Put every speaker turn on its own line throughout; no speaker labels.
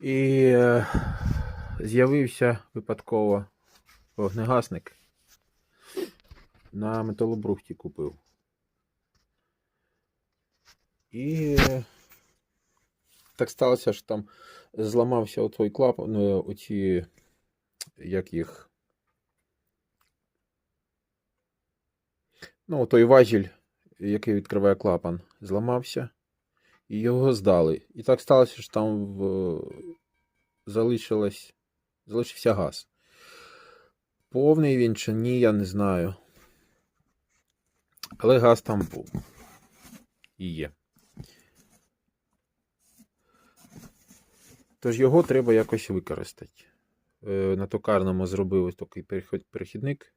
І е, з'явився випадково вогнегасник. На металобрухті купив. І е, так сталося, що там зламався отой клапан, ну, оці, як їх. Ну, той важіль, який відкриває клапан, зламався, і його здали. І так сталося, що там в... залишилось... залишився газ. Повний він чи ні, я не знаю. Але газ там був. І є. Тож його треба якось використати. Е, На токарному зробив такий перехідник.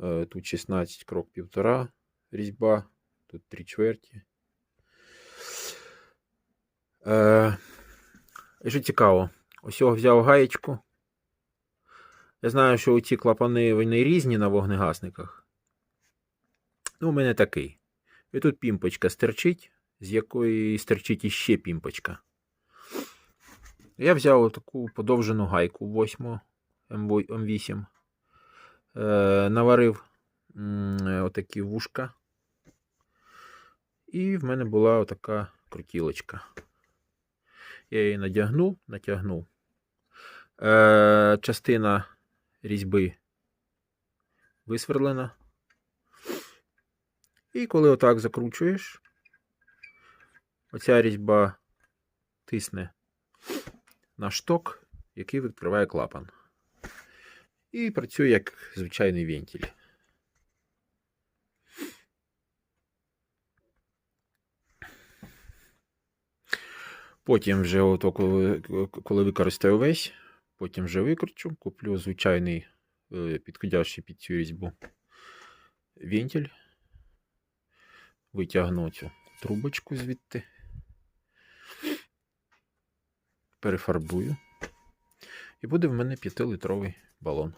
Е, Тут 16 крок півтора різьба, тут 3 чверті. Е, що цікаво, ось його взяв гаєчку. Я знаю, що ці клапани вони різні на вогнегасниках. Ну, у мене такий. І тут пімпочка стерчить, з якої стерчить іще пімпочка. Я взяв таку подовжену гайку 8 М8. Е, наварив е, отакі вушка. І в мене була отака крутілочка. Я її надягнув, натягнув. Е, частина різьби висверлена. І коли отак закручуєш, оця різьба тисне на шток, який відкриває клапан. І працює як звичайний вентиль. Потім вже, ото, коли, коли використаю весь, потім вже викручу, куплю звичайний е, підходящий під цю різьбу вентиль. Витягну цю трубочку звідти. Перефарбую. І буде в мене 5-литровий балон.